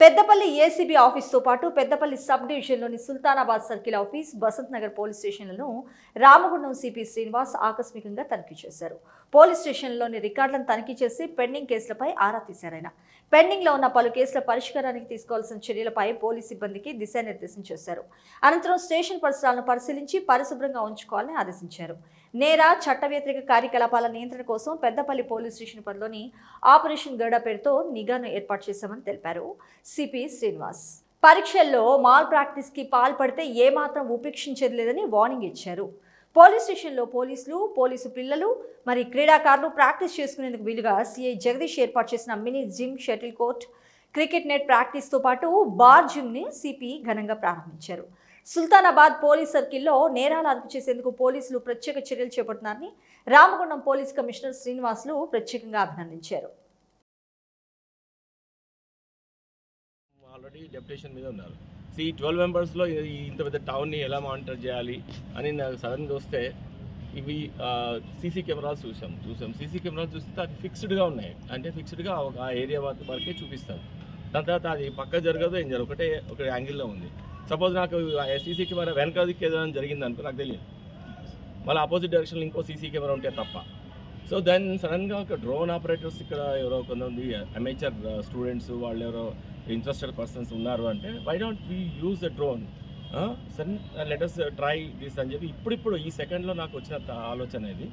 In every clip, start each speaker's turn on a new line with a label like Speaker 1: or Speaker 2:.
Speaker 1: Peddapalli ACB ఆఫీస్తో పాటు Peddapalli sub డివిజన్లోని Sultanabad circle office Basanth Nagar police స్టేషన్లను Ramagundam CP Srinivas ఆకస్మికంగా తనిఖీ చేశారు. పోలీస్ స్టేషన్లోని రికార్డులను తనిఖీ చేసి పెండింగ్ కేసులపై ఆరా తీశారాయన పెండింగ్లో ఉన్న పలు కేసుల పరిష్కారానికి తీసుకోవాల్సిన చర్యలపై పోలీస్ సిబ్బందికి దిశానిర్దేశం చేశారు. అనంతరం స్టేషన్ పరిసరాలను పరిశీలించి పరిశుభ్రంగా ఉంచుకోవాలని ఆదేశించారు. నేర చట్ట వ్యతిరేక కార్యకలాపాల నియంత్రణ కోసం పెద్దపల్లి పోలీస్ స్టేషన్ పరిధిలోని ఆపరేషన్ గరుడ పేరుతో నిఘాను ఏర్పాటు చేశామని తెలిపారు. సిపి శ్రీనివాస్. పరీక్షల్లో మాల్ ప్రాక్టీస్కి పాల్పడితే ఏమాత్రం ఉపేక్షించేది లేదని వార్నింగ్ ఇచ్చారు. పోలీస్ స్టేషన్లో పోలీసులు పోలీసు పిల్లలు మరి క్రీడాకారులు ప్రాక్టీస్ చేసుకునేందుకు వీలుగా సిఐ జగదీష్ ఏర్పాటు చేసిన mini gym shuttle court cricket net ప్రాక్టీస్తో పాటు బార్ జిమ్ని సిపి ఘనంగా ప్రారంభించారు. సుల్తానాబాద్ పోలీస్ సర్కిల్లో నేరాలు అదుపు చేసేందుకు పోలీసులు ప్రత్యేక చర్యలు చేపడుతున్నారని రామగుండం పోలీస్ కమిషనర్ శ్రీనివాసులు ప్రత్యేకంగా అభినందించారు.
Speaker 2: ఆల్రెడీ డెప్యుటేషన్ మీద ఉన్నారు. సీ ట్వెల్వ్ మెంబర్స్లో ఇంత పెద్ద టౌన్ని ఎలా మానిటర్ చేయాలి అని నాకు సడన్గా వస్తే ఇవి సీసీ కెమెరాలు చూసాం చూసాం. సీసీ కెమెరాలు చూస్తే అది ఫిక్స్డ్గా ఉన్నాయి. అంటే ఫిక్స్డ్గా ఒక ఆ ఏరియా వరకే చూపిస్తారు. దాని తర్వాత అది పక్క జరగదు ఏం జరగదు. ఒకటే ఒక యాంగిల్లో ఉంది. సపోజ్ నాకు సీసీ కెమెరా వెనక దిక్కు ఏదైనా జరిగింది అనుకో నాకు తెలియదు. మళ్ళీ ఆపోజిట్ డైరెక్షన్లో ఇంకో సీసీ కెమెరా ఉంటే తప్ప. సో దెన్ సడన్గా ఒక డ్రోన్ ఆపరేటర్స్ ఇక్కడ ఎవరో కొంతమంది అమేచర్ స్టూడెంట్స్ వాళ్ళు ఎవరో ఇంట్రెస్టెడ్ పర్సన్స్ ఉన్నారు అంటే why don't we use the drone son letters try this అని చెప్పి ఇప్పుడిప్పుడు ఈ సెకండ్లో నాకు వచ్చిన ఆలోచన ఇది.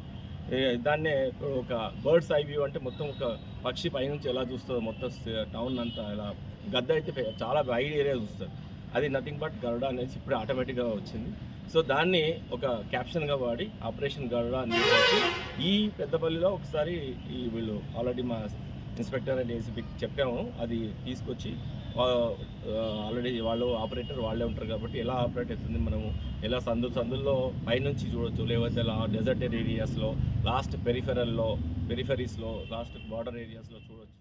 Speaker 2: దాన్నే ఒక బర్డ్స్ ఐ వ్యూ అంటే మొత్తం ఒక పక్షి పైనుంచి ఎలా చూస్తుందో మొత్తం uh, టౌన్ అంతా ఇలా గద్ద అయితే చాలా వైడ్ ఏరియా చూస్తుంది అది నథింగ్ బట్ గరుడ అనేసి ఇప్పుడు ఆటోమేటిక్గా వచ్చింది. సో దాన్ని ఒక క్యాప్షన్గా వాడి ఆపరేషన్ గరుడ అని ఈ పెద్దపల్లిలో ఒకసారి ఈ వీళ్ళు ఆల్రెడీ మా ఇన్స్పెక్టర్ అని ఏసీపీకి చెప్పాము. అది తీసుకొచ్చి ఆల్రెడీ వాళ్ళు ఆపరేటర్ వాళ్ళే ఉంటారు కాబట్టి ఎలా ఆపరేట్ అవుతుంది మనము ఎలా సందు సందుల్లో పైనుంచి చూడొచ్చు. లేకపోతే డెజర్టెడ్ ఏరియాస్లో లాస్ట్ పెరిఫెరల్లో పెరిఫరీస్లో లాస్ట్ బార్డర్ ఏరియాస్లో చూడొచ్చు.